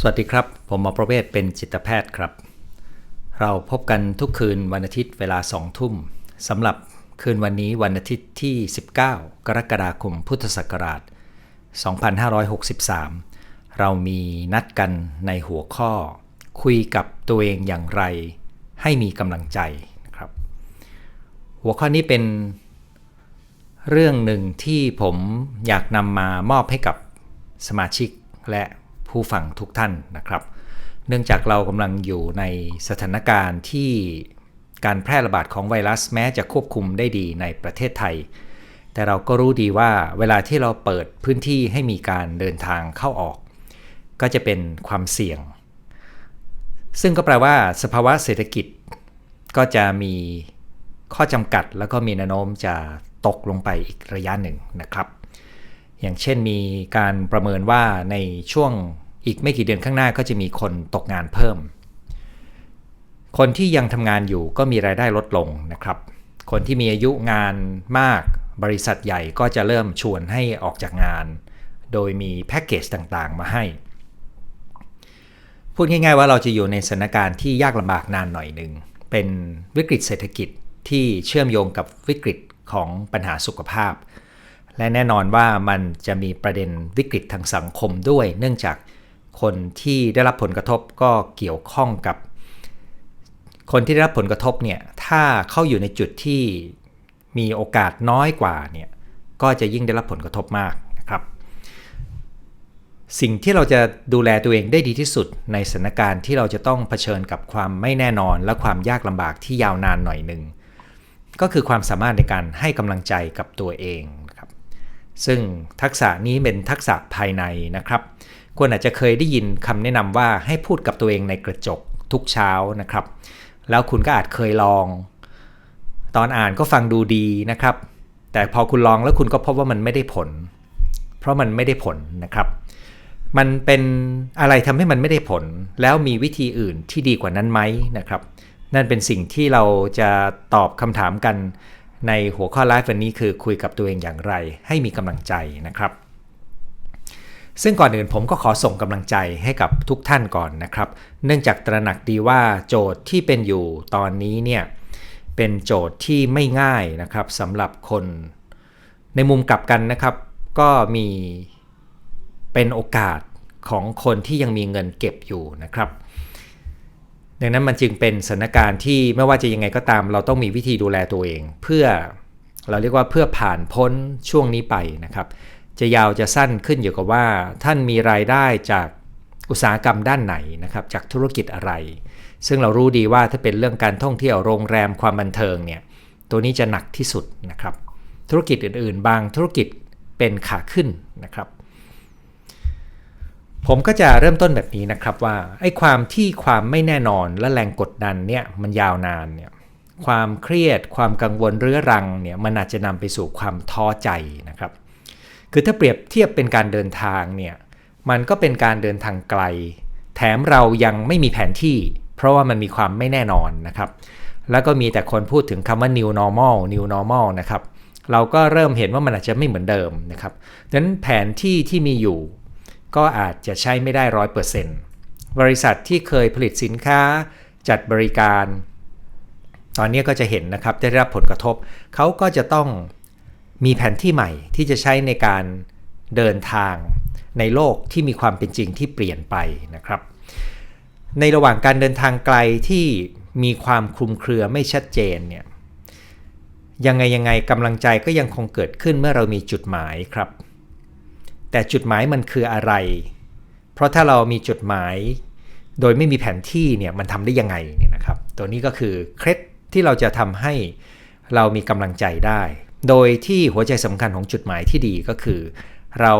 สวัสดีครับ ผมหมอประเวศเป็นจิตแพทย์ครับ เราพบกันทุกคืนวันอาทิตย์เวลาสองทุ่มสำหรับคืนวันนี้วันอาทิตย์ที่ 19 กรกฎาคมพุทธศักราช 2563 เรามีนัดกันในหัวข้อ คุยกับตัวเองอย่างไร ให้มีกำลังใจนะครับ หัวข้อนี้เป็นเรื่องหนึ่งที่ผมอยากนำมามอบให้กับสมาชิกและ ผู้ฟังทุกท่านนะครับ เนื่องจากเรากำลังอยู่ในสถานการณ์ที่การแพร่ระบาดของไวรัสแม้จะควบคุมได้ดีในประเทศไทย แต่เราก็รู้ดีว่าเวลาที่เราเปิดพื้นที่ให้มีการเดินทางเข้าออก ก็จะเป็นความเสี่ยง ซึ่งก็แปลว่าสภาวะเศรษฐกิจก็จะมีข้อจำกัดแล้วก็มีแนวโน้มจะตกลงไปอีกระยะหนึ่งนะครับ อย่างเช่นมีการประเมินว่าในช่วงอีกไม่กี่เดือนข้างหน้าก็จะมีคนตกงานเพิ่ม คนที่ยังทำงานอยู่ก็มีรายได้ลดลงนะครับ คนที่มีอายุงานมากบริษัทใหญ่ก็จะเริ่มชวนให้ออกจากงาน โดยมีแพ็กเกจต่างๆ มาให้ พูดง่ายๆว่าเราจะอยู่ในสถานการณ์ที่ยากลำบากนานหน่อยหนึ่ง เป็นวิกฤตเศรษฐกิจที่เชื่อมโยงกับวิกฤตของปัญหาสุขภาพ และแน่นอนว่ามันจะมีประเด็นวิกฤตทางสังคมด้วย เนื่องจากคนที่ได้รับผลกระทบก็เกี่ยวข้องกับ คนที่ได้รับผลกระทบเนี่ยถ้าเข้าอยู่ในจุดที่มีโอกาสน้อยกว่าเนี่ยก็จะยิ่งได้รับผลกระทบมากนะครับ สิ่งที่เราจะดูแลตัวเองได้ดีที่สุดในสถานการณ์ที่เราจะต้องเผชิญกับความไม่แน่นอนและความยากลำบากที่ยาวนานหน่อยหนึ่งก็คือความสามารถในการให้กำลังใจกับตัวเอง ซึ่งทักษะนี้เป็นทักษะภายในนะครับคุณอาจจะเคยได้ยินคำแนะนำว่าให้พูดกับตัวเองในกระจกทุกเช้านะครับ แล้วคุณก็อาจเคยลอง ตอนอ่านก็ฟังดูดีนะครับ แต่พอคุณลองแล้วคุณก็พบว่ามันไม่ได้ผล เพราะมันไม่ได้ผลนะครับ มันเป็นอะไรทำให้มันไม่ได้ผล แล้วมีวิธีอื่นที่ดีกว่านั้นไหมนะครับ นั่นเป็นสิ่งที่เราจะตอบคำถามกัน ในหัวข้อไลฟ์วันนี้คือคุยกับตัวเองอย่างไร ให้มีกำลังใจนะครับ ซึ่งก่อนอื่นผมก็ขอส่งกำลังใจให้กับทุกท่านก่อนนะครับ เนื่องจากตระหนักดีว่าโจทย์ที่เป็นอยู่ตอนนี้เนี่ยเป็นโจทย์ที่ไม่ง่ายนะครับสำหรับคน ในมุมกลับกันนะครับ ก็มีเป็นโอกาสของคนที่ยังมีเงินเก็บอยู่นะครับ ดังนั้นมันจึงเป็นสถานการณ์ที่ไม่ว่าจะยังไงก็ตาม เราต้องมีวิธีดูแลตัวเอง เพื่อเราเรียกว่าเพื่อผ่านพ้นช่วงนี้ไปนะครับ จะยาวจะสั้นขึ้นอยู่กับว่า ท่านมีรายได้จากอุตสาหกรรมด้านไหนนะครับ จากธุรกิจอะไร ซึ่งเรารู้ดีว่าถ้าเป็นเรื่องการท่องเที่ยวโรงแรมความบันเทิงเนี่ยตัวนี้จะหนักที่สุดนะครับ ธุรกิจอื่นๆ บางธุรกิจเป็นขาขึ้นนะครับ ผมก็จะเริ่มต้นแบบนี้นะครับว่าไอ้ความที่ความไม่แน่นอนและแรงกดดันเนี่ยมันยาวนานเนี่ยความเครียด ความกังวลเรื้อรังเนี่ยมันอาจจะนำไปสู่ความท้อใจนะครับ คือถ้าเปรียบเทียบเป็นการเดินทางเนี่ยมันก็เป็นการเดินทางไกล แถมเรายังไม่มีแผนที่ เพราะว่ามันมีความไม่แน่นอนนะครับ แล้วก็มีแต่คนพูดถึงคำว่า new normal new normal นะครับเราก็เริ่มเห็นว่ามันอาจจะไม่เหมือนเดิมนะครับดังนั้นแผนที่ที่มีอยู่ ก็อาจจะใช้ไม่ได้ร้อยเปอร์เซ็นต์บริษัทที่เคยผลิตสินค้าจัดบริการ ตอนนี้ก็จะเห็นนะครับได้รับผลกระทบ เขาก็จะต้องมีแผนที่ใหม่ที่จะใช้ในการเดินทางในโลกที่มีความเป็นจริงที่เปลี่ยนไปนะครับ ในระหว่างการเดินทางไกลที่มีความคลุมเครือไม่ชัดเจนเนี่ยยังไงยังไงกำลังใจก็ยังคงเกิดขึ้นเมื่อเรามีจุดหมายครับ แต่จุดหมายมันคืออะไร เพราะถ้าเรามีจุดหมายโดยไม่มีแผนที่เนี่ยมันทำได้ยังไงเนี่ยนะครับ ตัวนี้ก็คือเคล็ดที่เราจะทำให้เรามีกำลังใจได้ โดยที่หัวใจสำคัญของจุดหมายที่ดีก็คือ เรา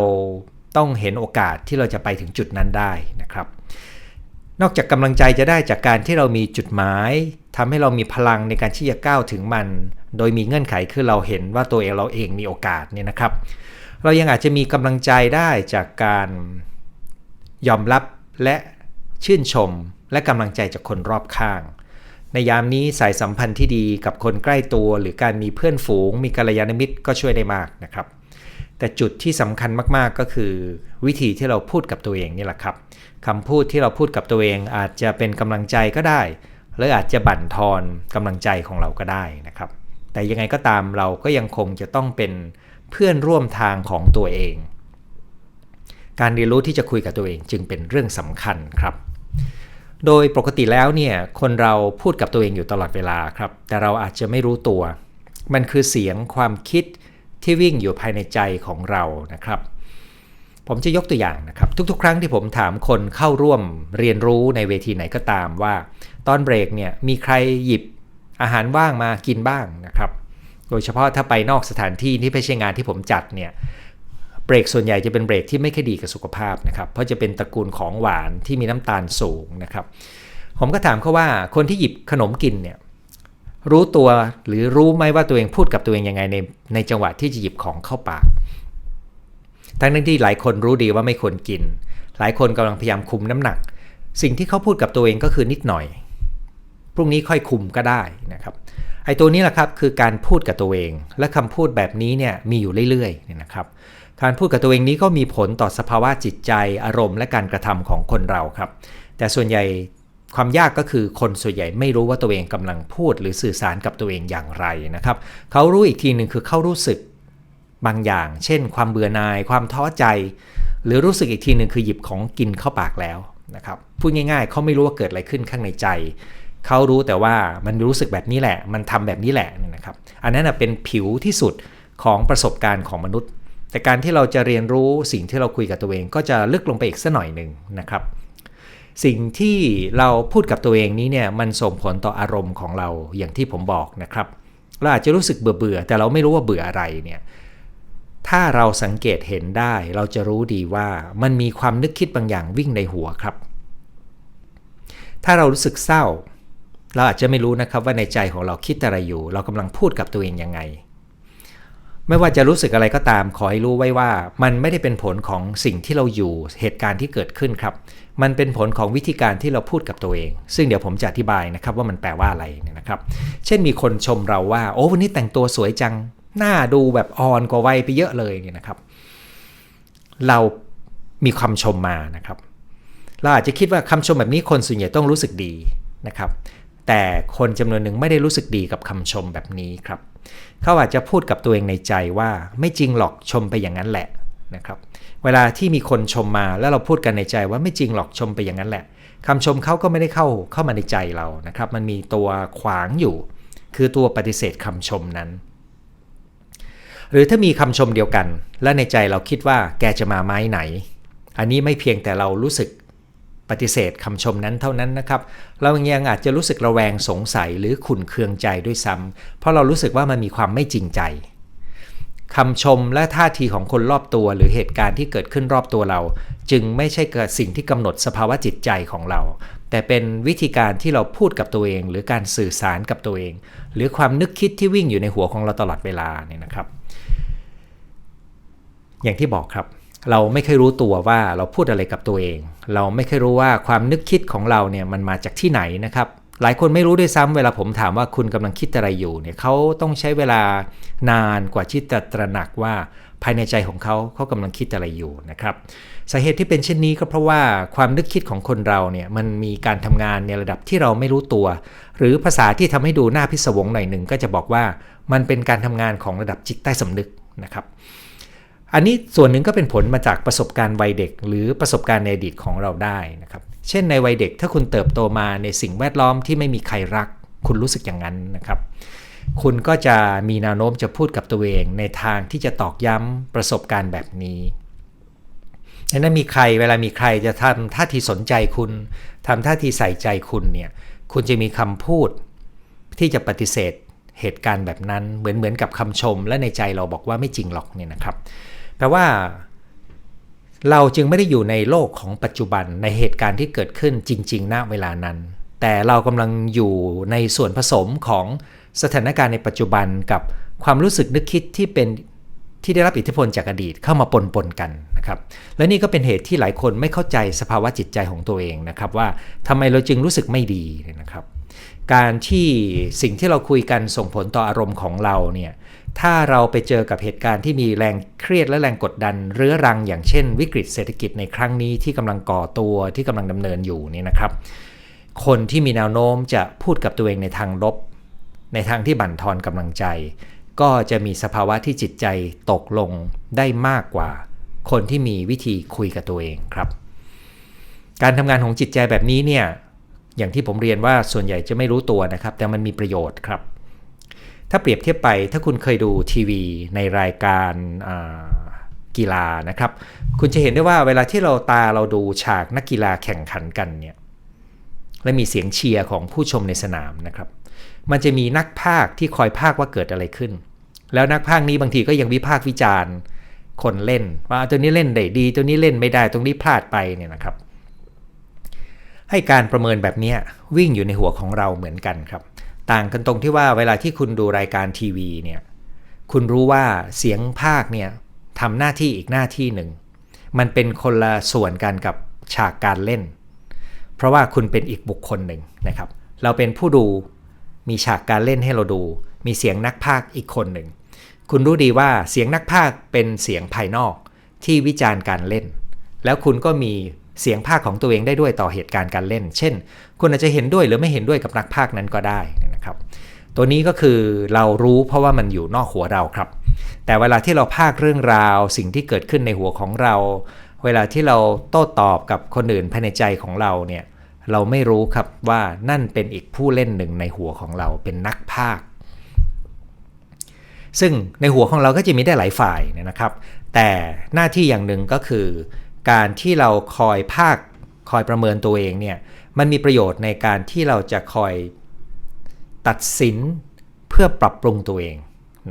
ต้องเห็นโอกาสที่เราจะไปถึงจุดนั้นได้นะครับ นอกจากกำลังใจจะได้จากการที่เรามีจุดหมายทำให้เรามีพลังในการที่จะก้าวถึงมัน โดยมีเงื่อนไขคือเราเห็นว่าตัวเองเราเองมีโอกาสเนี่ยนะครับ เรายังอาจจะมีกำลังใจได้จากการยอมรับและชื่นชม และกำลังใจจากคนรอบข้าง ในยามนี้สายสัมพันธ์ที่ดีกับคนใกล้ตัว หรือการมีเพื่อนฝูง มีกัลยาณมิตรก็ช่วยได้มากนะครับ แต่จุดที่สำคัญมากๆก็คือ วิธีที่เราพูดกับตัวเองนี่แหละครับคำพูดที่เราพูดกับตัวเองอาจจะเป็นกำลังใจก็ได้ หรืออาจจะบั่นทอนกำลังใจของเราก็ได้นะครับ แต่ยังไงก็ตามเราก็ยังคงจะต้องเป็น เพื่อนร่วมทางของตัวเอง การเรียนรู้ที่จะคุยกับตัวเองจึงเป็นเรื่องสำคัญครับ โดยปกติแล้วเนี่ยคนเราพูดกับตัวเองอยู่ตลอดเวลาครับ แต่เราอาจจะไม่รู้ตัว มันคือเสียงความคิดที่วิ่งอยู่ภายในใจของเรานะครับผมจะยกตัวอย่างนะครับ ทุกๆ ครั้งที่ผมถามคนเข้าร่วมเรียนรู้ในเวทีไหนก็ตามว่า ตอนเบรกเนี่ยมีใครหยิบอาหารว่างมากินบ้างน โดยเฉพาะถ้าไปนอกสถานที่ที่ไม่ใช่งานที่ผมจัดเนี่ยเบรกส่วนใหญ่จะเป็นเบรกที่ไม่ค่อยดีกับสุขภาพนะครับเพราะจะเป็นตระกูลของหวานที่มีน้ำตาลสูงนะครับ ผมก็ถามเขาว่าคนที่หยิบขนมกินเนี่ยรู้ตัวหรือรู้ไหมว่าตัวเองพูดกับตัวเองยังไงในในจังหวะที่จะหยิบของเข้าปาก ทั้งนั้นที่หลายคนรู้ดีว่าไม่ควรกิน หลายคนกำลังพยายามคุมน้ำหนัก สิ่งที่เขาพูดกับตัวเองก็คือนิดหน่อย พรุ่งนี้ค่อยคุมก็ได้นะครับ ไอ้ตัวนี้แหละครับคือการพูดกับตัวเอง และคำพูดแบบนี้เนี่ยมีอยู่เรื่อยๆเนี่ยนะครับ การพูดกับตัวเองนี้ก็มีผลต่อสภาวะจิตใจอารมณ์และการกระทำของคนเราครับ แต่ส่วนใหญ่ความยากก็คือคนส่วนใหญ่ไม่รู้ว่าตัวเองกำลังพูด หรือสื่อสารกับตัวเองอย่างไรนะครับ เขารู้อีกทีหนึ่งคือเขารู้สึกบางอย่าง เช่น ความเบื่อหน่าย ความท้อใจ หรือรู้สึกอีกทีหนึ่งคือหยิบของกินเข้าปากแล้วนะครับพูดง่ายๆ เขาไม่รู้ว่าเกิดอะไรขึ้นข้างในใจ เขารู้แต่ว่ามันรู้สึกแบบนี้แหละ มันทำแบบนี้แหละนะครับ อันนั้นเป็นผิวที่สุดของประสบการณ์ของมนุษย์ แต่การที่เราจะเรียนรู้สิ่งที่เราคุยกับตัวเอง ก็จะลึกลงไปอีกสักหน่อยหนึ่งนะครับ สิ่งที่เราพูดกับตัวเองนี้เนี่ยมันส่งผลต่ออารมณ์ของเราอย่างที่ผมบอกนะครับเราอาจจะรู้สึกเบื่อเบื่อแต่เราไม่รู้ว่าเบื่ออะไรเนี่ยถ้าเราสังเกตเห็นได้ เราจะรู้ดีว่ามันมีความนึกคิดบางอย่างวิ่งในหัวครับ ถ้าเรารู้สึกเศร้า เราอาจจะไม่รู้นะครับว่าในใจของเราคิดอะไรอยู่ เรากำลังพูดกับตัวเองยังไง ไม่ว่าจะรู้สึกอะไรก็ตาม ขอให้รู้ไว้ว่า มันไม่ได้เป็นผลของสิ่งที่เราอยู่เหตุการณ์ที่เกิดขึ้นครับ มันเป็นผลของวิธีการที่เราพูดกับตัวเอง ซึ่งเดี๋ยวผมจะอธิบายนะครับว่ามันแปลว่าอะไรนะครับ เช่นมีคนชมเราว่า โอ้วันนี้แต่งตัวสวยจัง หน้าดูแบบอ่อนกว่าวัยไปเยอะเลยเนี่ยนะครับ เรามีคำชมมานะครับ เราอาจจะคิดว่าคำชมแบบนี้คนส่วนใหญ่ต้องรู้สึกดีนะครับ แต่คนจำนวนหนึ่งไม่ได้รู้สึกดีกับคำชมแบบนี้ครับ เขาอาจจะพูดกับตัวเองในใจว่าไม่จริงหรอกชมไปอย่างนั้นแหละนะครับเวลาที่มีคนชมมาแล้วเราพูดกันในใจว่าไม่จริงหรอกชมไปอย่างนั้นแหละคำชมเขาก็ไม่ได้เข้าเข้ามาในใจเรานะครับ มันมีตัวขวางอยู่ คือตัวปฏิเสธคำชมนั้น หรือถ้ามีคำชมเดียวกัน และในใจเราคิดว่าแกจะมาไม้ไหน อันนี้ไม่เพียงแต่เรารู้สึก ปฏิเสธคำชมนั้นเท่านั้นนะครับ เรายังอาจจะรู้สึกระแวงสงสัยหรือขุนเคืองใจด้วยซ้ำเพราะเรารู้สึกว่ามันมีความไม่จริงใจคำชมและท่าทีของคนรอบตัวหรือเหตุการณ์ที่เกิดขึ้นรอบตัวเรา จึงไม่ใช่เกิดสิ่งที่กำหนดสภาวะจิตใจของเรา แต่เป็นวิธีการที่เราพูดกับตัวเอง หรือการสื่อสารกับตัวเอง หรือความนึกคิดที่วิ่งอยู่ในหัวของเราตลอดเวลาเนี่ยนะครับ อย่างที่บอกครับ เราไม่เคยรู้ตัวว่าเราพูดอะไรกับตัวเอง เราไม่เคยรู้ว่าความนึกคิดของเราเนี่ยมันมาจากที่ไหนนะครับ หลายคนไม่รู้ด้วยซ้ำเวลาผมถามว่าคุณกำลังคิดอะไรอยู่เนี่ยเขาต้องใช้เวลานานกว่าที่จะตระหนักว่าภายในใจของเขาเขากำลังคิดอะไรอยู่นะครับสาเหตุที่เป็นเช่นนี้ก็เพราะว่าความนึกคิดของคนเราเนี่ยมันมีการทำงานในระดับที่เราไม่รู้ตัว หรือภาษาที่ทำให้ดูหน้าพิศวงหน่อยหนึ่งก็จะบอกว่ามันเป็นการทำงานของระดับจิตใต้สำนึกนะครับ อันนี้ส่วนหนึ่งก็เป็นผลมาจากประสบการณ์วัยเด็ก หรือประสบการณ์ในอดีตของเราได้นะครับ เช่นในวัยเด็กถ้าคุณเติบโตมาในสิ่งแวดล้อมที่ไม่มีใครรัก คุณรู้สึกอย่างนั้นนะครับ คุณก็จะมีแนวโน้มจะพูดกับตัวเองในทางที่จะตอกย้ำประสบการณ์แบบนี้ดังนั้นมีใครเวลามีใครจะทำท่าทีสนใจคุณทำท่าทีใส่ใจคุณเนี่ยคุณจะมีคำพูดที่จะปฏิเสธเหตุการณ์แบบนั้นเหมือนเหมือนกับคำชม และในใจเราบอกว่าไม่จริงหรอกเนี่ยนะครับ แปลว่า เราจึงไม่ได้อยู่ในโลกของปัจจุบันในเหตุการณ์ที่เกิดขึ้นจริง ๆ ณ เวลานั้น แต่เรากำลังอยู่ในส่วนผสมของสถานการณ์ในปัจจุบันกับความรู้สึกนึกคิดที่เป็นที่ได้รับอิทธิพลจากอดีตเข้ามาปนปนกันนะครับและนี่ก็เป็นเหตุที่หลายคนไม่เข้าใจสภาวะจิตใจของตัวเองนะครับว่าทำไมเราจึงรู้สึกไม่ดีนะครับ การที่สิ่งที่เราคุยกันส่งผลต่ออารมณ์ของเราเนี่ย ถ้าเราไปเจอกับเหตุการณ์ที่มีแรงเครียดและแรงกดดัน เรื้อรังอย่างเช่น วิกฤตเศรษฐกิจในครั้งนี้ที่กำลังก่อตัวที่กำลังดำเนินอยู่นี่นะครับ คนที่มีแนวโน้มจะพูดกับตัวเองในทางลบ ในทางที่บั่นทอนกำลังใจ ก็จะมีสภาวะที่จิตใจตกลงได้มากกว่า คนที่มีวิธีคุยกับตัวเองครับ การทำงานของจิตใจแบบนี้เนี่ยอย่างที่ผมเรียนว่าส่วนใหญ่จะไม่รู้ตัวนะครับ แต่มันมีประโยชน์ครับ ถ้าเปรียบเทียบไปถ้าคุณเคยดูทีวีในรายการกีฬานะครับ คุณจะเห็นได้ว่าเวลาที่เราตาเราดูฉากนักกีฬาแข่งขันกันเนี่ยและมีเสียงเชียร์ของผู้ชมในสนามนะครับ มันจะมีนักพากที่คอยพากว่าเกิดอะไรขึ้น แล้วนักพากนี้บางทีก็ยังวิพากษ์วิจารณ์คนเล่น ว่าตัวนี้เล่นได้ดี ตัวนี้เล่นไม่ได้ตรงนี้พลาดไปเนี่ยนะครับ ให้การประเมินแบบนี้วิ่งอยู่ในหัวของเราเหมือนกันครับ ต่างกันตรงที่ว่าเวลาที่คุณดูรายการทีวีเนี่ยคุณรู้ว่าเสียงภาคเนี่ยทำหน้าที่อีกหน้าที่หนึ่ง มันเป็นคนละส่วนกันกับฉากการเล่น เพราะว่าคุณเป็นอีกบุคคลหนึ่งนะครับ เราเป็นผู้ดูมีฉากการเล่นให้เราดู มีเสียงนักพากอีกคนหนึ่ง คุณรู้ดีว่าเสียงนักพากเป็นเสียงภายนอกที่วิจารณ์การเล่น แล้วคุณก็มีเสียงภาคของตัวเองได้ด้วยต่อเหตุการณ์การเล่น เช่น คุณอาจจะเห็นด้วยหรือไม่เห็นด้วยกับนักภาคนั้นก็ได้ นะครับ ตัวนี้ก็คือเรารู้เพราะว่ามันอยู่นอกหัวเราครับ แต่เวลาที่เราภาคเรื่องราวสิ่งที่เกิดขึ้นในหัวของเรา เวลาที่เราโต้ตอบกับคนอื่นภายในใจของเราเนี่ยเราไม่รู้ครับว่านั่นเป็นอีกผู้เล่นหนึ่งในหัวของเราเป็นนักภาค ซึ่งในหัวของเราก็จะมีได้หลายฝ่ายนะครับ แต่หน้าที่อย่างหนึ่งก็คือ การที่เราคอยภาคคอยประเมินตัวเองเนี่ยมันมีประโยชน์ในการที่เราจะคอย ตัดสินเพื่อปรับปรุงตัวเอง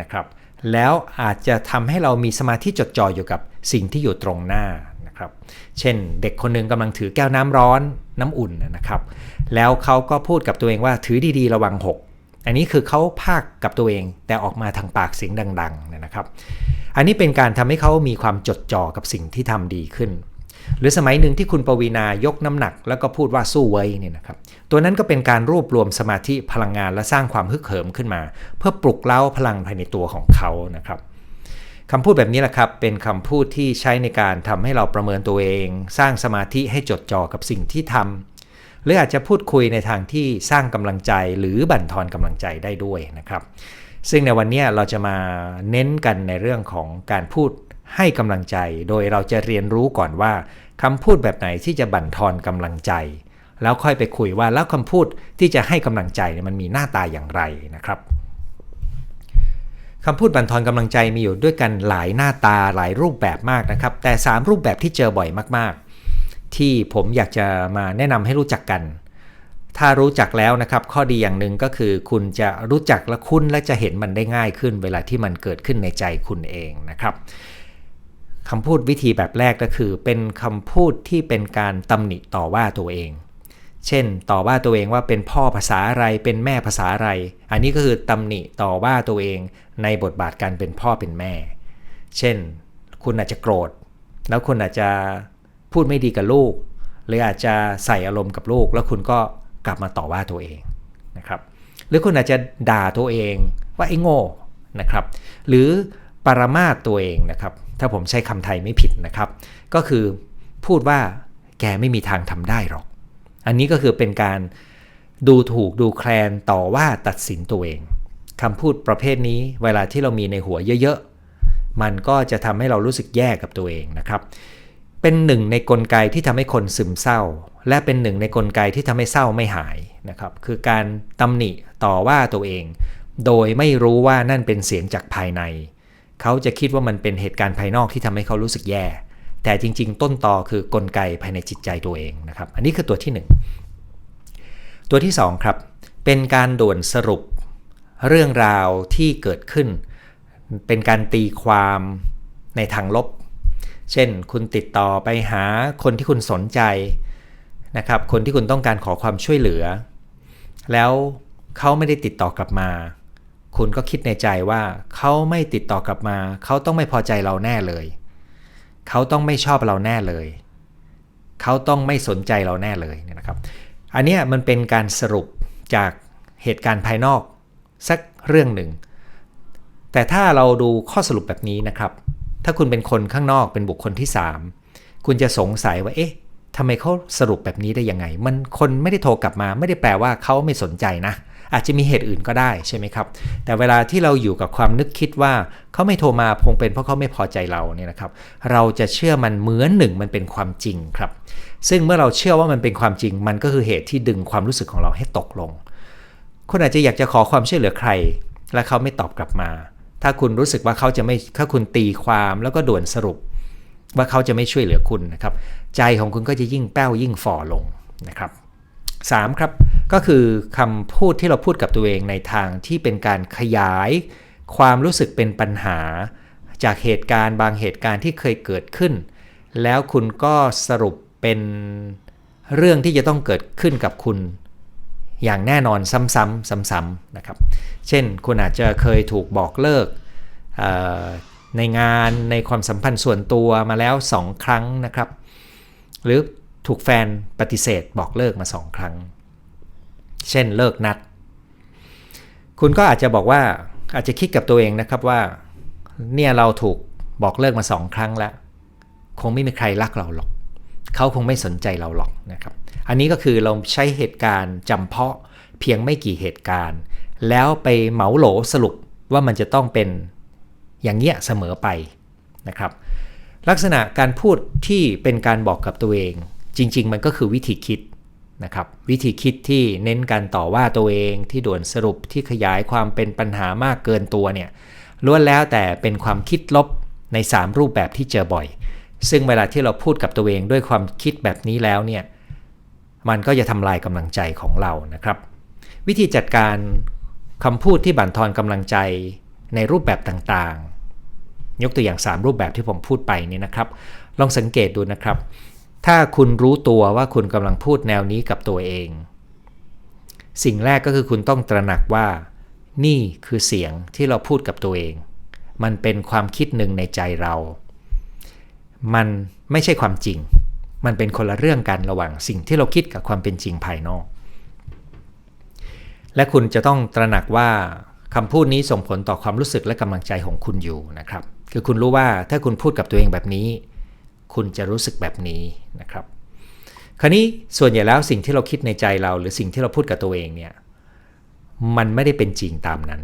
นะครับ แล้วอาจจะทำให้เรามีสมาธิจดจ่ออยู่กับสิ่งที่อยู่ตรงหน้านะครับ เช่นเด็กคนนึงกำลังถือแก้วน้ำร้อนน้ำอุ่นนะครับ แล้วเขาก็พูดกับตัวเองว่าถือดีๆระวังหกอันนี้คือเขาภาคกับตัวเองแต่ออกมาทางปากเสียงดังๆนะครับ อันนี้เป็นการทำให้เขามีความจดจ่อกับสิ่งที่ทำดีขึ้น หรือสมัยหนึ่งที่คุณปวีนายกน้ำหนัก แล้วก็พูดว่าสู้ไว้เนี่ยนะครับตัวนั้นก็เป็นการรวบรวมสมาธิพลังงานและสร้างความฮึกเหิมขึ้นมา เพื่อปลุกเล้าพลังภายในตัวของเขานะครับคำพูดแบบนี้แหละครับ เป็นคำพูดที่ใช้ในการทำให้เราประเมินตัวเอง สร้างสมาธิให้จดจ่อกับสิ่งที่ทำหรืออาจจะพูดคุยในทางที่สร้างกำลังใจหรือบั่นทอนกำลังใจได้ด้วยนะครับ ซึ่งในวันนี้เราจะมาเน้นกันในเรื่องของการพูด ให้กำลังใจ โดยเราจะเรียนรู้ก่อนว่าคำพูดแบบไหนที่จะบั่นทอนกำลังใจ แล้วค่อยไปคุยว่าแล้วคำพูดที่จะให้กำลังใจมันมีหน้าตาอย่างไรนะครับคำพูดบั่นทอนกำลังใจมีอยู่ด้วยกันหลายหน้าตาหลายรูปแบบมากนะครับ แต่ 3 รูปแบบที่เจอบ่อยมากๆ ที่ผมอยากจะมาแนะนำให้รู้จักกัน ถ้ารู้จักแล้วนะครับ ข้อดีอย่างหนึ่งก็คือ คุณจะรู้จักและคุ้นและจะเห็นมันได้ง่ายขึ้น เวลาที่มันเกิดขึ้นในใจคุณเองนะครับ คำพูดวิธีแบบแรกก็คือ เป็นคำพูดที่เป็นการตำหนิต่อว่าตัวเอง เช่น ต่อว่าตัวเองว่าเป็นพ่อภาษาอะไร เป็นแม่ภาษาอะไร อันนี้ก็คือตำหนิต่อว่าตัวเองในบทบาทการเป็นพ่อเป็นแม่ เช่น คุณอาจจะโกรธ แล้วคุณอาจจะพูดไม่ดีกับลูก หรืออาจจะใส่อารมณ์กับลูก แล้วคุณก็กลับมาต่อว่าตัวเองนะครับ หรือคุณอาจจะด่าตัวเองว่าไอ้โง่นะครับ หรือปรมาตัวเองนะครับ ถ้าผมใช้คำไทยไม่ผิดนะครับ ก็คือพูดว่าแกไม่มีทางทำได้หรอก อันนี้ก็คือเป็นการดูถูกดูแคลนต่อว่าตัดสินตัวเองคำพูดประเภทนี้เวลาที่เรามีในหัวเยอะๆ มันก็จะทำให้เรารู้สึกแย่กับตัวเองนะครับ เป็นหนึ่งในกลไกที่ทำให้คนซึมเศร้า และเป็นหนึ่งในกลไกที่ทำให้เศร้าไม่หายนะครับ คือการตำหนิต่อว่าตัวเอง โดยไม่รู้ว่านั่นเป็นเสียงจากภายใน เขาจะคิดว่ามันเป็นเหตุการณ์ภายนอกที่ทำให้เขารู้สึกแย่ แต่จริง ๆ ต้นตอคือกลไกภายในจิตใจตัวเองนะครับ อันนี้คือตัวที่ 1 ตัวที่ 2 ครับ เป็นการด่วนสรุปเรื่องราวที่เกิดขึ้น เป็นการตีความในทางลบ เช่น คุณติดต่อไปหาคนที่คุณสนใจนะครับ คนที่คุณต้องการขอความช่วยเหลือ แล้วเขาไม่ได้ติดต่อกลับมา คุณก็คิดในใจว่าเขาไม่ติดต่อกลับมา เขาต้องไม่พอใจเราแน่เลย เขาต้องไม่ชอบเราแน่เลย เขาต้องไม่สนใจเราแน่เลยนะครับ อันนี้มันเป็นการสรุปจากเหตุการณ์ภายนอกสักเรื่องหนึ่ง แต่ถ้าเราดูข้อสรุปแบบนี้นะครับ ถ้าคุณเป็นคนข้างนอกเป็นบุคคลที่ 3 คุณจะสงสัยว่าเอ๊ะทำไมเขาสรุปแบบนี้ได้ยังไง มันคนไม่ได้โทรกลับมา ไม่ได้แปลว่าเขาไม่สนใจนะ อาจจะมีเหตุอื่นก็ได้ใช่ไหมครับ แต่เวลาที่เราอยู่กับความนึกคิดว่าเขาไม่โทรมาคงเป็นเพราะเขาไม่พอใจเราเนี่ยนะครับ เราจะเชื่อมันเหมือนหนึ่งมันเป็นความจริงครับ ซึ่งเมื่อเราเชื่อว่ามันเป็นความจริง มันก็คือเหตุที่ดึงความรู้สึกของเราให้ตกลง คุณอาจจะอยากจะขอความช่วยเหลือใคร และเขาไม่ตอบกลับมา ถ้าคุณรู้สึกว่าเขาจะไม่ถ้าคุณตีความแล้วก็ด่วนสรุป ว่าเขาจะไม่ช่วยเหลือคุณนะครับ ใจของคุณก็จะยิ่งแป้วยิ่งฝ่อลงนะครับ 3. ครับ ก็คือคำพูดที่เราพูดกับตัวเองในทางที่เป็นการขยายความรู้สึกเป็นปัญหา จากเหตุการณ์บางเหตุการณ์ที่เคยเกิดขึ้น แล้วคุณก็สรุปเป็นเรื่องที่จะต้องเกิดขึ้นกับคุณอย่างแน่นอนซ้ำๆซ้ำๆนะครับ เช่นคุณอาจจะเคยถูกบอกเลิกในงานในความสัมพันธ์ส่วนตัวมาแล้ว 2 ครั้งนะครับ หรือถูกแฟนปฏิเสธบอกเลิกมา 2 ครั้ง เช่นเลิกนัด คุณก็อาจจะบอกว่าอาจจะคิดกับตัวเองนะครับว่า เนี่ยเราถูกบอกเลิกมา2ครั้งแล้ว คงไม่มีใครรักเราหรอก เขาคงไม่สนใจเราหรอกนะครับ อันนี้ก็คือเราใช้เหตุการณ์จำเพาะเพียงไม่กี่เหตุการณ์ แล้วไปเหมาโหลสรุปว่ามันจะต้องเป็นอย่างเงี้ยเสมอไปนะครับ ลักษณะการพูดที่เป็นการบอกกับตัวเอง จริง ๆ มันก็คือวิธีคิด นะครับวิธีคิดที่เน้นการต่อว่าตัวเองที่ด่วนสรุปที่ขยายความเป็นปัญหามากเกินตัวเนี่ยล้วนแล้วแต่เป็นความคิดลบใน 3 รูปแบบที่เจอบ่อย ซึ่งเวลาที่เราพูดกับตัวเองด้วยความคิดแบบนี้แล้วเนี่ยมันก็จะทำลายกำลังใจของเรานะครับ วิธีจัดการคำพูดที่บั่นทอนกำลังใจในรูปแบบต่างๆ ยกตัวอย่าง 3 รูปแบบที่ผมพูดไปนี่นะครับ ลองสังเกตดูนะครับ ถ้าคุณรู้ตัวว่าคุณกำลังพูดแนวนี้กับตัวเอง สิ่งแรกก็คือคุณต้องตระหนักว่า นี่คือเสียงที่เราพูดกับตัวเอง มันเป็นความคิดหนึ่งในใจเรา มันไม่ใช่ความจริง มันเป็นคนละเรื่องกันระหว่างสิ่งที่เราคิดกับความเป็นจริงภายนอก และคุณจะต้องตระหนักว่าคำพูดนี้ส่งผลต่อความรู้สึกและกำลังใจของคุณอยู่นะครับ คือคุณรู้ว่าถ้าคุณพูดกับตัวเองแบบนี้ คุณจะรู้สึกแบบนี้นะครับ คราวนี้ส่วนใหญ่แล้วสิ่งที่เราคิดในใจเรา หรือสิ่งที่เราพูดกับตัวเองเนี่ยมันไม่ได้เป็นจริงตามนั้น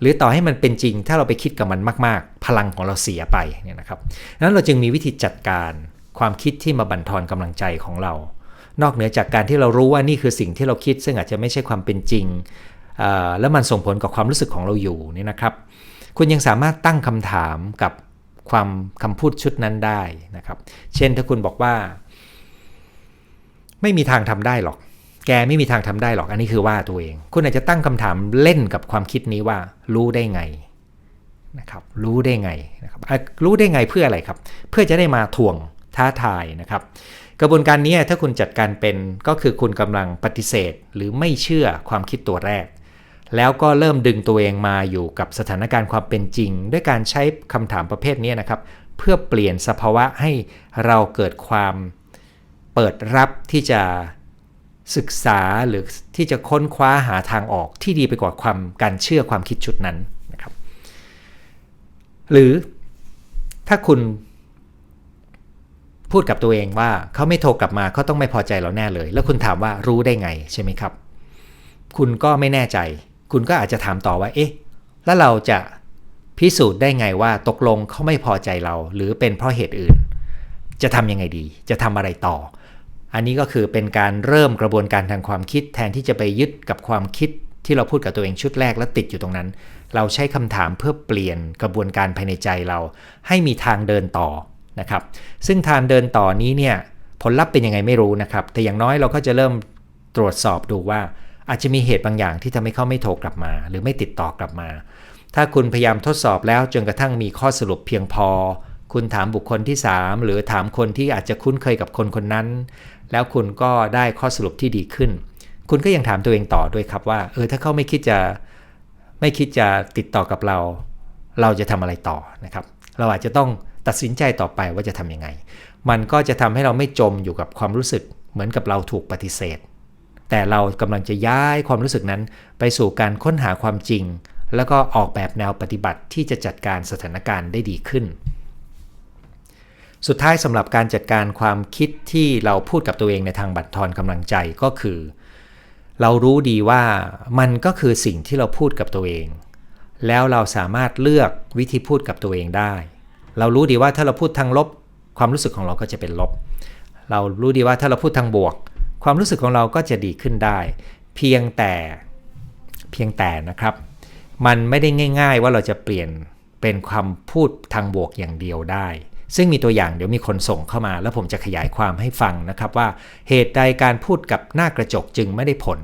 หรือต่อให้มันเป็นจริง ถ้าเราไปคิดกับมันมาก ๆ พลังของเราเสียไปเนี่ยนะครับนั้นเราจึงมีวิธีจัดการความคิดที่มาบั่นทอนกำลังใจของเรา นอกเหนือจากการที่เรารู้ว่านี่คือสิ่งที่เราคิด ซึ่งอาจจะไม่ใช่ความเป็นจริงแล้วมันส่งผลกับความรู้สึกของเราอยู่นี่นะครับ คุณยังสามารถตั้งคำถามกับ ความคำพูดชุดนั้นได้นะครับ เช่นถ้าคุณบอกว่า ไม่มีทางทำได้หรอก แกไม่มีทางทำได้หรอก อันนี้คือว่าตัวเอง คุณอาจจะตั้งคำถามเล่นกับความคิดนี้ว่า รู้ได้ไงนะครับ รู้ได้ไงนะครับรู้ได้ไงเพื่ออะไรครับ เพื่อจะได้มาทวงท้าทายนะครับ กระบวนการนี้ถ้าคุณจัดการเป็นก็คือคุณกำลังปฏิเสธ หรือไม่เชื่อความคิดตัวแรก แล้วก็เริ่มดึงตัวเองมาอยู่กับสถานการณ์ความเป็นจริง ด้วยการใช้คำถามประเภทนี้นะครับ เพื่อเปลี่ยนสภาวะให้เราเกิดความเปิดรับที่จะศึกษาหรือที่จะค้นคว้าหาทางออกที่ดีไปกว่าความการเชื่อความคิดชุดนั้นนะครับ หรือถ้าคุณพูดกับตัวเองว่าเขาไม่โทรกลับมาเขาต้องไม่พอใจเราแน่เลย แล้วคุณถามว่ารู้ได้ไงใช่ไหมครับ คุณก็ไม่แน่ใจ คุณก็อาจจะถามต่อว่า เอ๊ะ แล้วเราจะพิสูจน์ได้ไงว่าตกลงเขาไม่พอใจเรา หรือเป็นเพราะเหตุอื่น จะทำยังไงดี จะทำอะไรต่อ อันนี้ก็คือเป็นการเริ่มกระบวนการทางความคิด แทนที่จะไปยึดกับความคิดที่เราพูดกับตัวเองชุดแรกแล้วติดอยู่ตรงนั้น เราใช้คำถามเพื่อเปลี่ยนกระบวนการภายในใจเรา ให้มีทางเดินต่อนะครับ ซึ่งทางเดินต่อนี้เนี่ยผลลัพธ์เป็นยังไงไม่รู้นะครับ แต่อย่างน้อยเราก็จะเริ่มตรวจสอบดูว่า อาจจะมีเหตุบางอย่างที่ทำให้เขาไม่โทรกลับมา หรือไม่ติดต่อกลับมา ถ้าคุณพยายามทดสอบแล้วจนกระทั่งมีข้อสรุปเพียงพอ คุณถามบุคคลที่ 3 หรือถามคนที่อาจจะคุ้นเคยกับคนคนนั้น แล้วคุณก็ได้ข้อสรุปที่ดีขึ้น คุณก็ยังถามตัวเองต่อด้วยครับว่า เออถ้าเขาไม่คิดจะไม่คิดจะติดต่อกับเรา เราจะทำอะไรต่อนะครับ เราอาจจะต้องตัดสินใจต่อไปว่าจะทำยังไง มันก็จะทำให้เราไม่จมอยู่กับความรู้สึกเหมือนกับเราถูกปฏิเสธ แต่เรากำลังจะย้ายความรู้สึกนั้น ไปสู่การค้นหาความจริง แล้วก็ออกแบบแนวปฏิบัติที่จะจัดการสถานการณ์ได้ดีขึ้น สุดท้ายสำหรับการจัดการความคิดที่เราพูดกับตัวเองในทางบัตรทอนกำลังใจก็คือ เรารู้ดีว่ามันก็คือสิ่งที่เราพูดกับตัวเอง แล้วเราสามารถเลือกวิธีพูดกับตัวเองได้ เรารู้ดีว่าถ้าเราพูดทางลบ ความรู้สึกของเราก็จะเป็นลบ เรารู้ดีว่าถ้าเราพูดทางบวก ความรู้สึกของเราก็จะดีขึ้นได้ เพียงแต่เพียงแต่นะครับ มันไม่ได้ง่าย ๆ ว่าเราจะเปลี่ยนเป็นความพูดทางบวกอย่างเดียวได้ ซึ่งมีตัวอย่างเดี๋ยวมีคนส่งเข้ามา แล้วผมจะขยายความให้ฟังนะครับว่า เหตุใดการพูดกับหน้ากระจกจึงไม่ได้ผล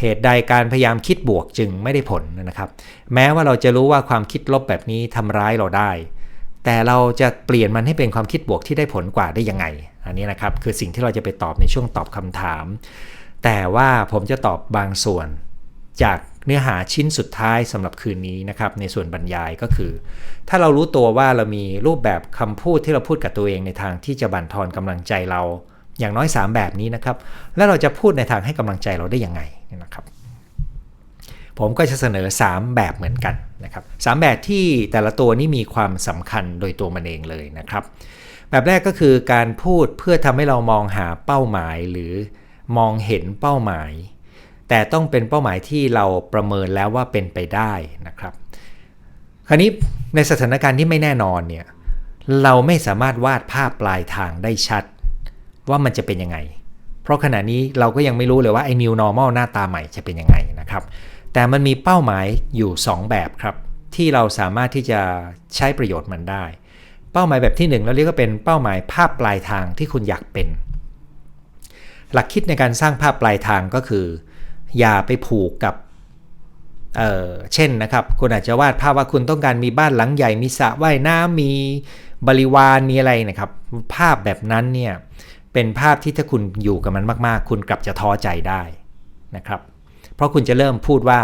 เหตุใดการพยายามคิดบวกจึงไม่ได้ผลนะครับ แม้ว่าเราจะรู้ว่าความคิดลบแบบนี้ทำร้ายเราได้ แต่เราจะเปลี่ยนมันให้เป็นความคิดบวกที่ได้ผลกว่าได้ยังไงอันนี้นะครับคือสิ่งที่เราจะไปตอบในช่วงตอบคำถาม แต่ว่าผมจะตอบบางส่วนจากเนื้อหาชิ้นสุดท้ายสำหรับคืนนี้นะครับในส่วนบรรยายก็คือ ถ้าเรารู้ตัวว่าเรามีรูปแบบคำพูดที่เราพูดกับตัวเองในทางที่จะบั่นทอนกำลังใจเรา อย่างน้อย 3 แบบนี้นะครับ แล้วเราจะพูดในทางให้กำลังใจเราได้ยังไงนะครับ ผมก็จะเสนอ 3 แบบเหมือนกันนะครับสแบบที่แต่ละตัวนี้มีความสำคัญโดยตัวมันเองเลยนะครับ แบบแรกก็คือการพูดเพื่อทำให้เรามองหาเป้าหมายหรือมองเห็นเป้าหมาย แต่ต้องเป็นเป้าหมายที่เราประเมินแล้วว่าเป็นไปได้นะครับ คราวนี้ในสถานการณ์ที่ไม่แน่นอนเนี่ยเราไม่สามารถวาดภาพปลายทางได้ชัด ว่ามันจะเป็นยังไง เพราะขณะนี้เราก็ยังไม่รู้เลยว่าไอ้ new normal หน้าตาใหม่จะเป็นยังไงนะครับ แต่มันมีเป้าหมายอยู่ 2 แบบครับ ที่เราสามารถที่จะใช้ประโยชน์มันได้ เป้าหมายแบบที่ 1 เราเรียกว่าเป็นเป้าหมายภาพปลายทางที่คุณอยากเป็น หลักคิดในการสร้างภาพปลายทางก็คือ อย่าไปผูกกับเเช่นนะครับ คุณอาจจะวาดภาพว่าคุณต้องการมีบ้านหลังใหญ่มีสระว่ายน้ำมีบริวารมีอะไรนะครับ ภาพแบบนั้นเนี่ยเป็นภาพที่ถ้าคุณอยู่กับมันมากๆ คุณกลับจะท้อใจได้นะครับ เพราะคุณจะเริ่มพูดว่า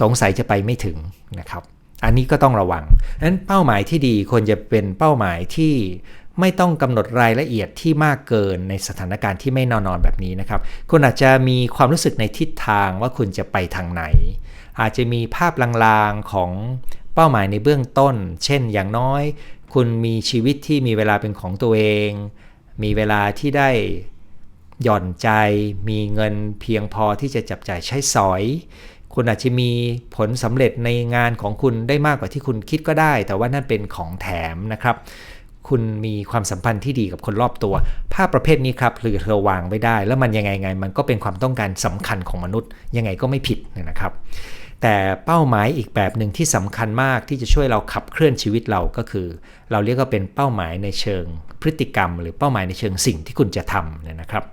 สงสัยจะไปไม่ถึงนะครับ อันนี้ก็ต้องระวังนั้นเป้าหมายที่ดีควรจะเป็นเป้าหมายที่ไม่ต้องกำหนดรายละเอียดที่มากเกินในสถานการณ์ที่ไม่นอนนอนแบบนี้นะครับ คุณอาจจะมีความรู้สึกในทิศทางว่าคุณจะไปทางไหน อาจจะมีภาพลางๆของเป้าหมายในเบื้องต้น เช่น อย่างน้อย คุณมีชีวิตที่มีเวลาเป็นของตัวเอง มีเวลาที่ได้หย่อนใจ มีเงินเพียงพอที่จะจับจ่ายใช้สอย คุณอาจจะมีผลสำเร็จในงานของคุณได้มากกว่าที่คุณคิดก็ได้ แต่ว่านั่นเป็นของแถมนะครับ คุณมีความสัมพันธ์ที่ดีกับคนรอบตัว ภาพประเภทนี้ครับหรือเธอวางไว้ได้ แล้วมันยังไงไง มันก็เป็นความต้องการสำคัญของมนุษย์ ยังไงก็ไม่ผิดนะครับ แต่เป้าหมายอีกแบบหนึ่งที่สำคัญมากที่จะช่วยเราขับเคลื่อนชีวิตเราก็คือ เราเรียกว่าเป็นเป้าหมายในเชิงพฤติกรรม หรือเป้าหมายในเชิงสิ่งที่คุณจะทำนะครับ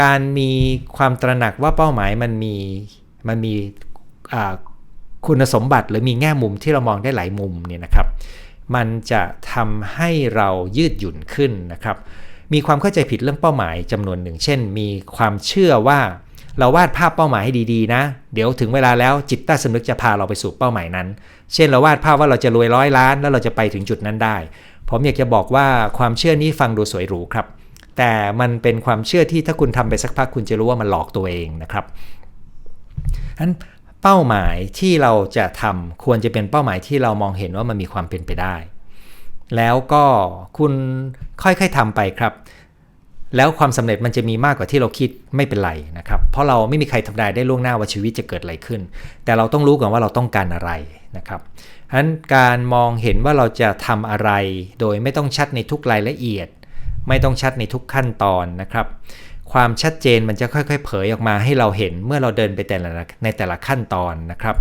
การมีความตระหนักว่าเป้าหมายมันมี มันมีคุณสมบัติหรือมีแง่มุมที่เรามองได้หลายมุมเนี่ยนะครับ มันจะทำให้เรายืดหยุ่นขึ้นนะครับ มีความเข้าใจผิดเรื่องเป้าหมายจำนวนหนึ่ง เช่น มีความเชื่อว่าเราวาดภาพเป้าหมายให้ดีๆนะ เดี๋ยวถึงเวลาแล้วจิตใต้สำนึกจะพาเราไปสู่เป้าหมายนั้น เช่นเราวาดภาพว่าเราจะรวยร้อยล้าน แล้วเราจะไปถึงจุดนั้นได้ ผมอยากจะบอกว่าความเชื่อนี้ฟังดูสวยหรูครับ แต่มันเป็นความเชื่อที่ถ้าคุณทำไปสักพักคุณจะรู้ว่ามันหลอกตัวเองนะครับ นั้นเป้าหมายที่เราจะทำควรจะเป็นเป้าหมายที่เรามองเห็นว่ามันมีความเป็นไปได้ แล้วก็คุณค่อยๆทำไปครับ แล้วความสำเร็จมันจะมีมากกว่าที่เราคิดไม่เป็นไรนะครับ เพราะเราไม่มีใครทำนายได้ล่วงหน้าว่าชีวิตจะเกิดอะไรขึ้น แต่เราต้องรู้ก่อนว่าเราต้องการอะไรนะครับฉะนั้นการมองเห็นว่าเราจะทำอะไร โดยไม่ต้องชัดในทุกรายละเอียด ไม่ต้องชัดในทุกขั้นตอนนะครับ ความชัดเจนมันจะค่อยๆ เผยออกมาให้เราเห็นเมื่อเราเดินไปแต่ละในแต่ละขั้นตอนนะครับ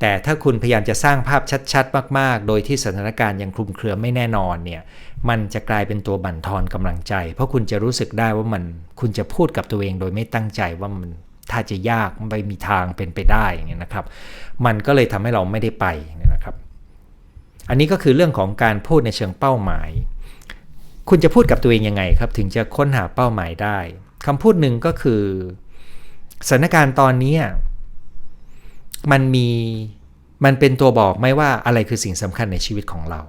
แต่ถ้าคุณพยายามจะสร้างภาพชัดๆ มากๆ โดยที่สถานการณ์ยังคลุมเครือไม่แน่นอนเนี่ยมันจะกลายเป็นตัวบั่นทอนกำลังใจ เพราะคุณจะรู้สึกได้ว่ามันคุณจะพูดกับตัวเองโดยไม่ตั้งใจว่ามันถ้าจะยากไม่มีทางเป็นไปได้อย่างเงี้ยนะครับ มันก็เลยทำให้เราไม่ได้ไปนะครับ อันนี้ก็คือเรื่องของการพูดในเชิงเป้าหมาย คุณจะพูดกับตัวเองยังไงครับ ถึงจะค้นหาเป้าหมายได้ คำพูดหนึ่งก็คือสถานการณ์ตอนนี้มันมีมันเป็นตัวบอกไหมว่าอะไรคือสิ่งสำคัญในชีวิตของเรา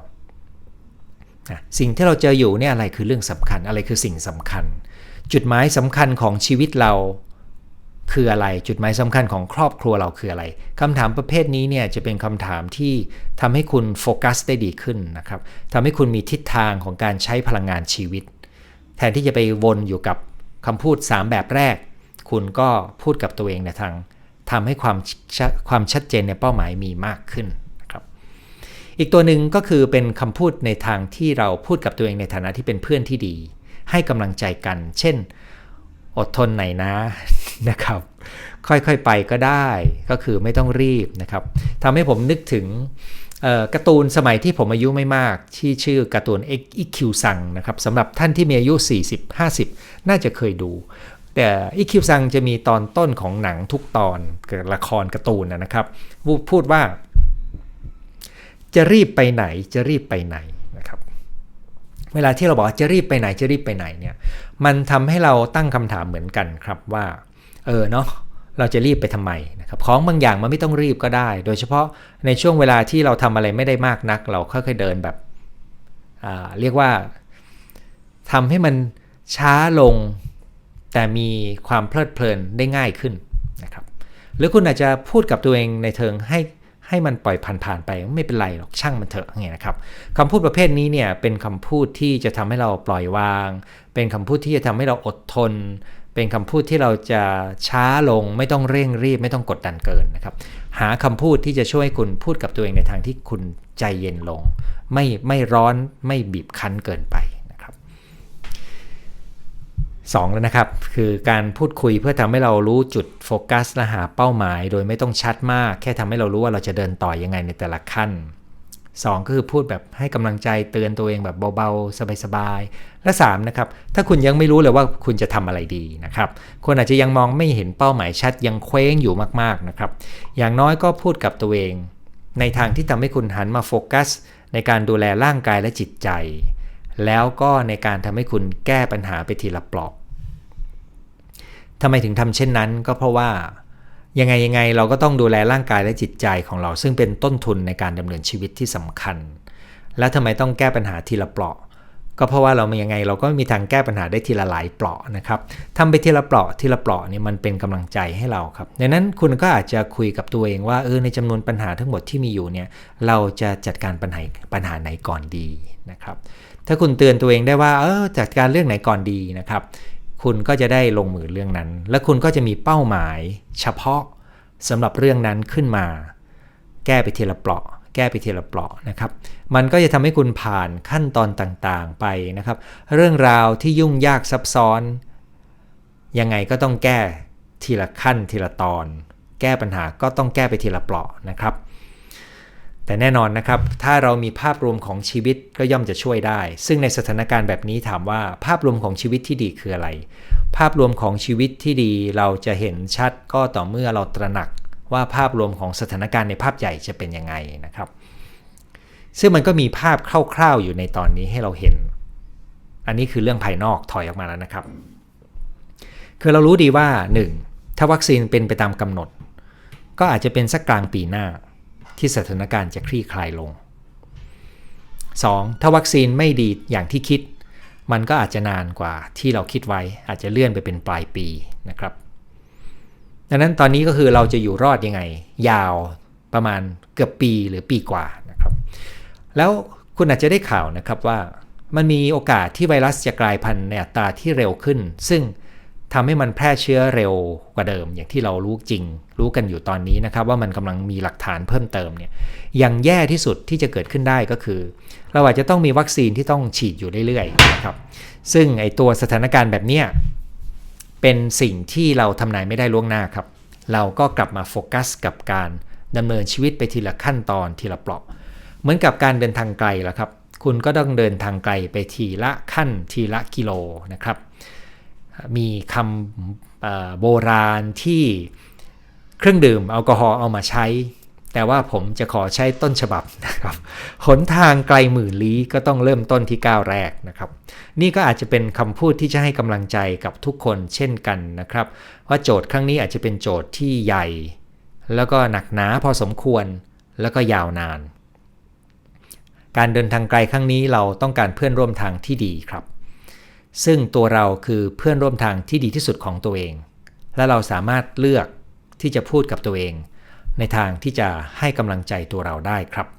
สิ่งที่เราเจออยู่เนี่ยอะไรคือเรื่องสำคัญ อะไรคือสิ่งสำคัญ จุดหมายสำคัญของชีวิตเราคืออะไร จุดหมายสำคัญของครอบครัวเราคืออะไรคำถามประเภทนี้เนี่ยจะเป็นคำถามที่ทำให้คุณโฟกัสได้ดีขึ้นนะครับทำให้คุณมีทิศทางของการใช้พลังงานชีวิต แทนที่จะไปวนอยู่กับ คำพูด 3 แบบแรก คุณก็พูดกับตัวเองในทางทำให้ความความชัดเจนในเป้าหมายมีมากขึ้นนะครับอีกตัวหนึ่งก็คือเป็นคำพูดในทางที่เราพูดกับตัวเองในฐานะที่เป็นเพื่อนที่ดี ให้กำลังใจกัน เช่น อดทนหน่อยนะนะครับ ค่อยๆไปก็ได้ก็คือไม่ต้องรีบนะครับทำให้ผมนึกถึง การ์ตูนสมัยที่ผมอายุไม่มาก ที่ชื่อการ์ตูน EQ ซังนะครับสำหรับท่านที่มีอายุ 40-50 น่าจะเคยดู แต่ EQ ซังจะมีตอนต้นของหนังทุกตอนเกิดละครการ์ตูนนะครับ พูดว่า จะรีบไปไหนจะรีบไปไหนนะครับเวลาที่เราบอกจะรีบไปไหนจะรีบไปไหนเนี่ยมันทำให้เราตั้งคำถามเหมือนกันครับว่าเออเนาะ เราจะรีบไปทำไมนะครับของบางอย่างมันไม่ต้องรีบก็ได้ โดยเฉพาะในช่วงเวลาที่เราทำอะไรไม่ได้มากนัก เราค่อยๆเดินแบบเรียกว่าทำให้มันช้าลงแต่มีความเพลิดเพลินได้ง่ายขึ้นนะครับหรือคุณอาจจะพูดกับตัวเองในเทิงให้ให้มันปล่อยผ่านๆไปไม่เป็นไรหรอกช่างมันเถอะไงนะครับคำพูดประเภทนี้เนี่ยเป็นคำพูดที่จะทำให้เราปล่อยวาง เป็นคำพูดที่จะทำให้เราอดทน เป็นคำพูดที่เราจะช้าลงไม่ต้องเร่งรีบ ไม่ต้องกดดันเกินนะครับ หาคำพูดที่จะช่วยคุณพูดกับตัวเองในทางที่คุณใจเย็นลง ไม่ไม่ร้อนไม่บีบคั้นเกินไปนะครับสองแล้วนะครับ คือการพูดคุยเพื่อทำให้เรารู้จุดโฟกัสและหาเป้าหมาย โดยไม่ต้องชัดมาก แค่ทำให้เรารู้ว่าเราจะเดินต่อยังไงในแต่ละขั้น2ก็คือพูดแบบให้กำลังใจเตือนตัวเองแบบเบาๆ สบายๆ และ3นะครับถ้าคุณยังไม่รู้เลยว่าคุณจะทำอะไรดีนะครับคุณอาจจะยังมองไม่เห็นเป้าหมายชัดยังเคว้งอยู่มากๆนะครับอย่างน้อยก็พูดกับตัวเอง ในทางที่ทำให้คุณหันมาโฟกัส ในการดูแลร่างกายและจิตใจ แล้วก็ในการทำให้คุณแก้ปัญหาไปทีละปลอกทำไมถึงทำเช่นนั้นก็เพราะว่ายังไงยังไงเราก็ต้องดูแลร่างกายและจิตใจของเราซึ่งเป็นต้นทุนในการดำเนินชีวิตที่สำคัญ และทำไมต้องแก้ปัญหาทีละเปราะ ก็เพราะว่าเรามยังไงเราก็มีทางแก้ปัญหาได้ทีละหลายเปราะนะครับทำไปทีละเปราะทีละเปราะเนี่ยมันเป็นกำลังใจให้เราครับดังนั้นคุณก็อาจจะคุยกับตัวเองว่าเออในจำนวนปัญหาทั้งหมดที่มีอยู่เนี่ยเราจะจัดการปัญหาปัญหาไหนก่อนดีนะครับ ถ้าคุณเตือนตัวเองได้ว่าเออจัดการเรื่องไหนก่อนดีนะครับ คุณก็จะได้ลงมือเรื่องนั้น และคุณก็จะมีเป้าหมาย เฉพาะสำหรับเรื่องนั้นขึ้นมา แก้ไปทีละเปราะ ก้ไปทีละเปราะนะครับ มันก็จะทำให้คุณผ่านขั้นตอนต่างๆไปนะครับ เรื่องราวที่ยุ่งยากซับซ้อน ยังไงก็ต้องแก้ทีละขั้นทีละตอน แก้ปัญหาก็ต้องแก้ไปทีละเปราะนะครับ แต่แน่นอนนะครับ ถ้าเรามีภาพรวมของชีวิตก็ย่อมจะช่วยได้ ซึ่งในสถานการณ์แบบนี้ถามว่าภาพรวมของชีวิตที่ดีคืออะไร ภาพรวมของชีวิตที่ดีเราจะเห็นชัดก็ต่อเมื่อเราตระหนัก ว่าภาพรวมของสถานการณ์ในภาพใหญ่จะเป็นยังไงนะครับ ซึ่งมันก็มีภาพคร่าวๆอยู่ในตอนนี้ให้เราเห็น อันนี้คือเรื่องภายนอกถอยออกมาแล้วนะครับ คือเรารู้ดีว่า 1. ถ้าวัคซีนเป็นไปตามกำหนด ก็อาจจะเป็นสักกลางปีหน้าที่สถานการณ์จะคลี่คลายลง 2. ถ้าวัคซีนไม่ดีอย่างที่คิด มันก็อาจจะนานกว่าที่เราคิดไว้อาจจะเลื่อนไปเป็นปลายปีนะครับ ดังนั้นตอนนี้ก็คือเราจะอยู่รอดยังไง ยาวประมาณเกือบปีหรือปีกว่านะครับ แล้วคุณอาจจะได้ข่าวนะครับว่ามันมีโอกาสที่ไวรัสจะกลายพันธุ์ในอัตราที่เร็วขึ้น ซึ่งทำให้มันแพร่เชื้อเร็วกว่าเดิม อย่างที่เรารู้จริง รู้กันอยู่ตอนนี้นะครับ ว่ามันกำลังมีหลักฐานเพิ่มเติมเนี่ยอย่างแย่ที่สุดที่จะเกิดขึ้นได้ก็คือ เราอาจจะต้องมีวัคซีนที่ต้องฉีดอยู่เรื่อยๆนะครับซึ่งไอตัวสถานการณ์แบบเนี้ย เป็นสิ่งที่เราทำนายไม่ได้ล่วงหน้าครับ เราก็กลับมาโฟกัสกับการดำเนินชีวิตไปทีละขั้นตอนทีละเปราะ เหมือนกับการเดินทางไกลล้วครับ คุณก็ต้องเดินทางไกลไปทีละขั้นทีละกิโลนะครับ มีคำโบราณที่เครื่องดื่มแอลกอฮอล์เอามาใช้ แต่ว่าผมจะขอใช้ต้นฉบับนะครับ หนทางไกลหมื่นลี้ก็ต้องเริ่มต้นที่ก้าวแรกนะครับ นี่ก็อาจจะเป็นคำพูดที่จะให้กำลังใจกับทุกคนเช่นกันนะครับ ว่าโจทย์ครั้งนี้อาจจะเป็นโจทย์ที่ใหญ่ แล้วก็หนักหนาพอสมควร แล้วก็ยาวนาน การเดินทางไกลครั้งนี้เราต้องการเพื่อนร่วมทางที่ดีครับ ซึ่งตัวเราคือเพื่อนร่วมทางที่ดีที่สุดของตัวเอง และเราสามารถเลือกที่จะพูดกับตัวเอง ในทางที่จะให้กำลังใจตัวเราได้ครับ